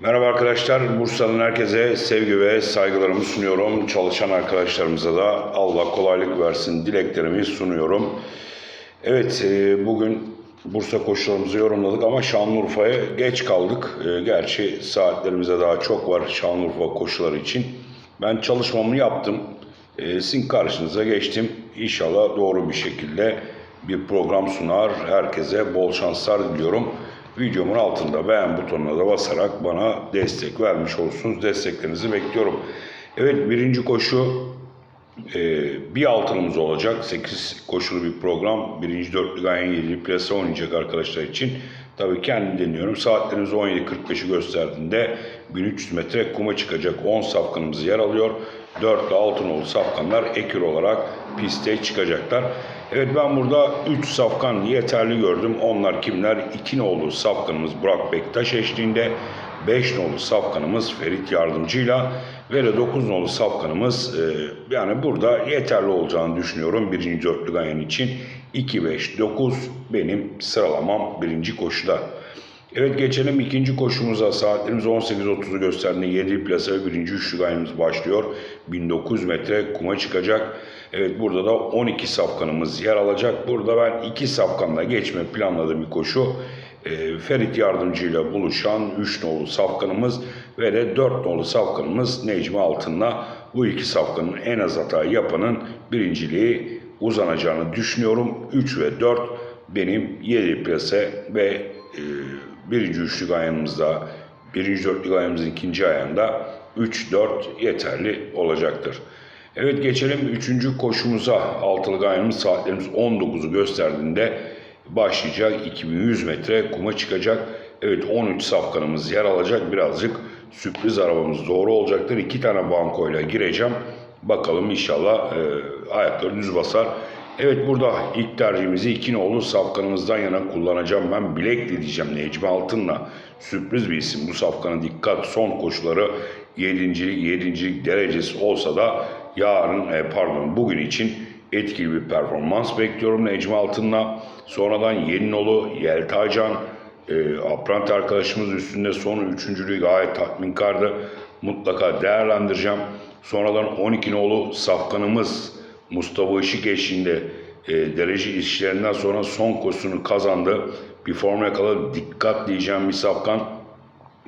Merhaba arkadaşlar. Bursa'nın herkese sevgi ve saygılarımı sunuyorum. Çalışan arkadaşlarımıza da Allah kolaylık versin dileklerimi sunuyorum. Evet, e, bugün Bursa koşularımızı yorumladık ama Şanlıurfa'ya geç kaldık. E, Gerçi saatlerimize daha çok var Şanlıurfa koşuları için. Ben çalışmamı yaptım. E, Sizin karşınıza geçtim. İnşallah doğru bir şekilde bir program sunar. Herkese bol şanslar diliyorum. Videomun altında beğen butonuna da basarak bana destek vermiş olursunuz. Desteklerinizi bekliyorum. Evet birinci koşu e, bir altınımız olacak. 8 koşulu bir program. Birinci dörtlü gayen 7. plase oynayacak arkadaşlar için. Tabii kendim deniyorum. Saatlerimiz 17.45'i gösterdiğinde 1300 metre kuma çıkacak 10 safkanımız yer alıyor. 4 ile altın safkanlar ekür olarak piste çıkacaklar. Evet ben burada 3 safkan yeterli gördüm. Onlar kimler? 2 nolu safkanımız Burak Bektaş eşliğinde. 5 nolu safkanımız Ferit Yardımcı'yla ve de 9 nolu safkanımız e, yani burada yeterli olacağını düşünüyorum birinci dörtlü gayen için. 2, 5, 9 benim sıralamam birinci koşuda. Evet geçelim ikinci koşumuza. Saatlerimiz 18.30'u gösterdiğinde 7 plasa ve birinci üçlü gayemiz başlıyor. 1900 metre kuma çıkacak. Evet burada da 12 safkanımız yer alacak. Burada ben 2 safkanla geçme planladığım bir koşu. Ee, Ferit Yardımcı ile buluşan 3 nolu safkanımız ve de 4 nolu safkanımız Necmi Altın'la bu iki safkanın en az hata yapanın birinciliği uzanacağını düşünüyorum. 3 ve 4 benim 7 plase ve e, birinci üçlü gayanımızda, birinci dörtlü gayamızın ikinci ayağında 3-4 yeterli olacaktır. Evet geçelim üçüncü koşumuza. Altılı gayamız saatlerimiz 19'u gösterdiğinde başlayacak. 2100 metre kuma çıkacak. Evet 13 safkanımız yer alacak. Birazcık sürpriz arabamız doğru olacaktır. İki tane bankoyla gireceğim. Bakalım inşallah e, ayakları düz basar. Evet burada ilk tercihimizi iki nolu safkanımızdan yana kullanacağım. Ben bilekli diyeceğim Necmi Altın'la. Sürpriz bir isim. Bu safkana dikkat. Son koşuları 7. 7. derecesi olsa da yarın e, pardon bugün için etkili bir performans bekliyorum Necmi Altın'la. Sonradan yeni nolu Yeltacan e, Aprant arkadaşımız üstünde son üçüncülüğü gayet tatminkardı. Mutlaka değerlendireceğim. Sonradan 12 nolu safkanımız Mustafa Işık eşliğinde e, derece işlerinden sonra son koşusunu kazandı. Bir form yakaladı. Dikkat diyeceğim bir safkan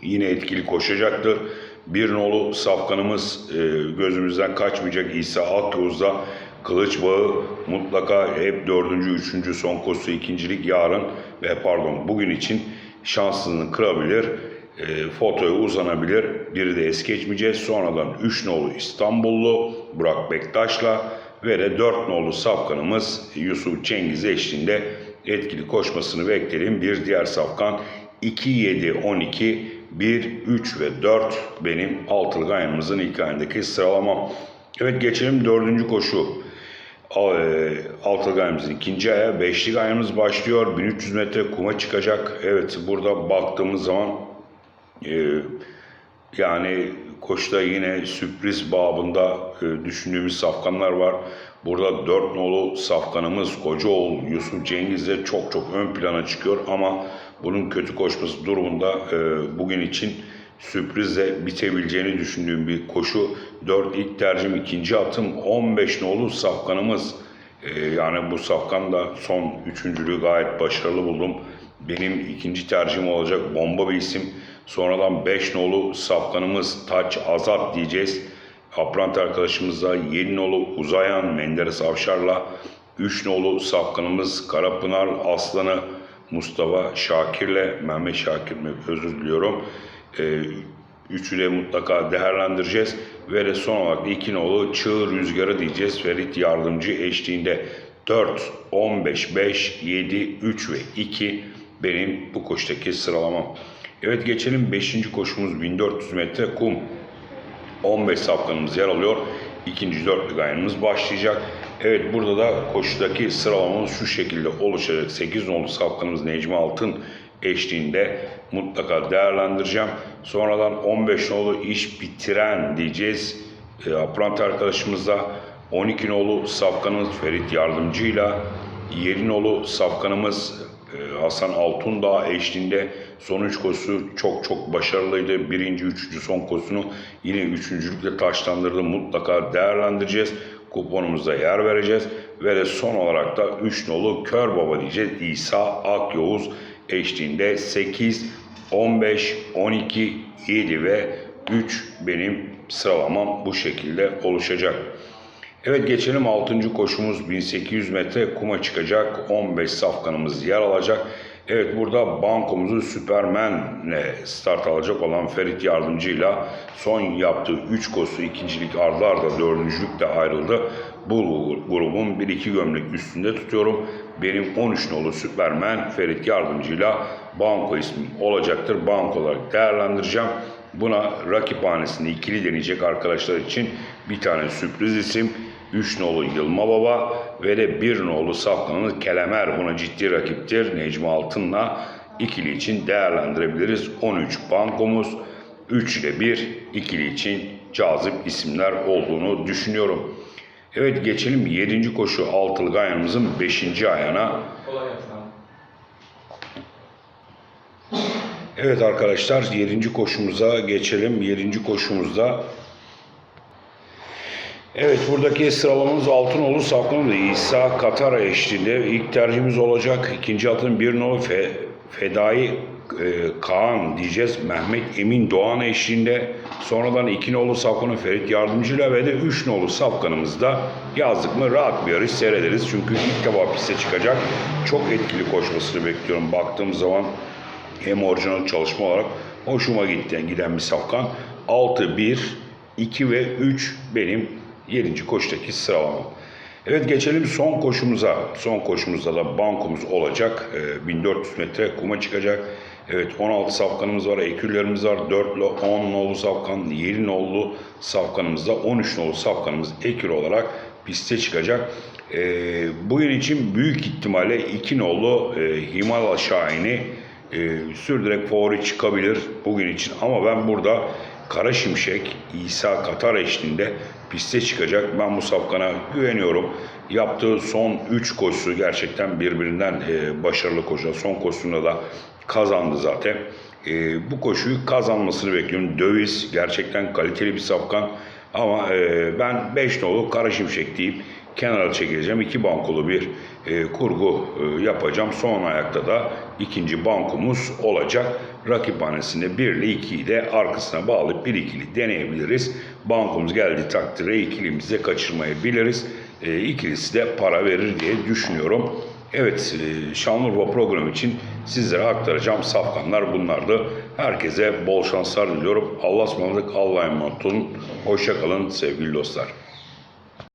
yine etkili koşacaktır. Bir nolu safkanımız e, gözümüzden kaçmayacak İsa Akyoz'da kılıç bağı mutlaka hep dördüncü, üçüncü son koşusu ikincilik yarın ve pardon bugün için şansını kırabilir. E, fotoya uzanabilir. Biri de es geçmeyeceğiz. Sonradan 3 nolu İstanbullu Burak Bektaş'la ve de 4 nolu safkanımız Yusuf Cengiz eşliğinde etkili koşmasını bekleyelim. Bir diğer safkan 2, 7, 12, 1, 3 ve 4 benim altılı gayanımızın ilk ayındaki sıralamam. Evet geçelim dördüncü koşu. E, Altılı gayamızın ikinci ayağı. Beşli gayamız başlıyor. 1300 metre kuma çıkacak. Evet burada baktığımız zaman e, yani koşuda yine sürpriz babında e, düşündüğümüz safkanlar var. Burada dört nolu safkanımız Kocaoğlu Yusuf Cengiz de çok çok ön plana çıkıyor ama bunun kötü koşması durumunda e, bugün için sürprizle bitebileceğini düşündüğüm bir koşu. 4 ilk tercihim ikinci atım 15 nolu safkanımız e, yani bu safkan da son üçüncülüğü gayet başarılı buldum. Benim ikinci tercihim olacak bomba bir isim. Sonradan 5 nolu safkanımız Taç Azat diyeceğiz. Aprant arkadaşımızla 7 nolu Uzayan Menderes Avşar'la 3 nolu safkanımız Karapınar Aslanı Mustafa Şakir'le Mehmet Şakir mi özür diliyorum. Ee, üçü de mutlaka değerlendireceğiz. Ve de son olarak iki nolu Çığ Rüzgarı diyeceğiz. Ferit Yardımcı eşliğinde 4, 15, 5, 7, 3 ve 2 benim bu koştaki sıralamam. Evet geçelim 5. koşumuz 1400 metre kum. 15 safkanımız yer alıyor. İkinci dörtlü gayanımız başlayacak. Evet burada da koşudaki sıralamamız şu şekilde oluşacak. 8 nolu safkanımız Necmi Altın eşliğinde mutlaka değerlendireceğim. Sonradan 15 nolu iş bitiren diyeceğiz. E, Aprant arkadaşımızla 12 nolu safkanımız Ferit Yardımcı'yla 7 nolu safkanımız Hasan Altundağ eşliğinde son üç koşusu çok çok başarılıydı. Birinci, üçüncü son koşusunu yine üçüncülükle taşlandırdı. Mutlaka değerlendireceğiz. Kuponumuzda yer vereceğiz. Ve de son olarak da 3 nolu Kör Baba diyeceğiz. İsa Akyavuz eşliğinde 8, 15, 12, 7 ve 3 benim sıralamam bu şekilde oluşacak. Evet geçelim 6. koşumuz 1800 metre kuma çıkacak. 15 safkanımız yer alacak. Evet burada bankomuzu Süpermen'le start alacak olan Ferit Yardımcı'yla son yaptığı 3 koşu ikincilik ardı arda dördüncülükle ayrıldı. Bu grubun 1-2 gömlek üstünde tutuyorum. Benim 13 nolu Süpermen Ferit Yardımcı'yla banko ismim olacaktır. Banko olarak değerlendireceğim. Buna rakip hanesinde ikili deneyecek arkadaşlar için bir tane sürpriz isim. 3 nolu Yılma Baba ve de 1 nolu Safkan'ın Kelemer buna ciddi rakiptir. Necmi Altın'la ikili için değerlendirebiliriz. 13 bankomuz 3 ile 1 ikili için cazip isimler olduğunu düşünüyorum. Evet geçelim 7. koşu altılı ayağımızın 5. ayağına. Evet arkadaşlar 7. koşumuza geçelim. 7. koşumuzda Evet buradaki sıralamamız Altınoğlu Safkan'ın İsa Katara eşliğinde ilk tercihimiz olacak. İkinci atın bir nolu Fe, Fedai e, Kaan diyeceğiz. Mehmet Emin Doğan eşliğinde. Sonradan iki nolu Safkan'ın Ferit Yardımcı'yla ve de üç nolu Safkan'ımızda yazdık mı rahat bir yarış seyrederiz. Çünkü ilk defa piste çıkacak. Çok etkili koşmasını bekliyorum. Baktığım zaman hem orijinal çalışma olarak hoşuma gitti giden bir safkan. 6, 1, 2 ve 3 benim 7. koştaki sıralamam. Evet geçelim son koşumuza. Son koşumuzda da bankomuz olacak. Ee, 1400 metre kuma çıkacak. Evet 16 safkanımız var, ekürlerimiz var. 4 ile 10 nolu safkan, 7 nolu safkanımızda 13 nolu safkanımız ekür olarak piste çıkacak. Ee, bugün için büyük ihtimalle 2 nolu e, Himalaya Şahin'i e, sürdürerek favori çıkabilir bugün için. Ama ben burada Kara Şimşek, İsa Katar eşliğinde piste çıkacak. Ben bu safkana güveniyorum. Yaptığı son 3 koşusu gerçekten birbirinden e, başarılı koşular. Son koşusunda da kazandı zaten. E, bu koşuyu kazanmasını bekliyorum. Döviz gerçekten kaliteli bir safkan. Ama e, ben 5 nolu Kara Şimşek deyip kenara çekileceğim. İki bankolu bir e, kurgu e, yapacağım. Son ayakta da ikinci bankomuz olacak. Rakip hanesinde 1 ile 2'yi de arkasına bağlayıp 1 ikili deneyebiliriz. Bankomuz geldiği takdirde ikilimizi de kaçırmayabiliriz. E, ikilisi de para verir diye düşünüyorum. Evet, e, Şanlıurfa programı için sizlere aktaracağım safkanlar bunlardı. Herkese bol şanslar diliyorum. Allah'a ısmarladık, Allah'a emanet olun. Hoşça kalın sevgili dostlar.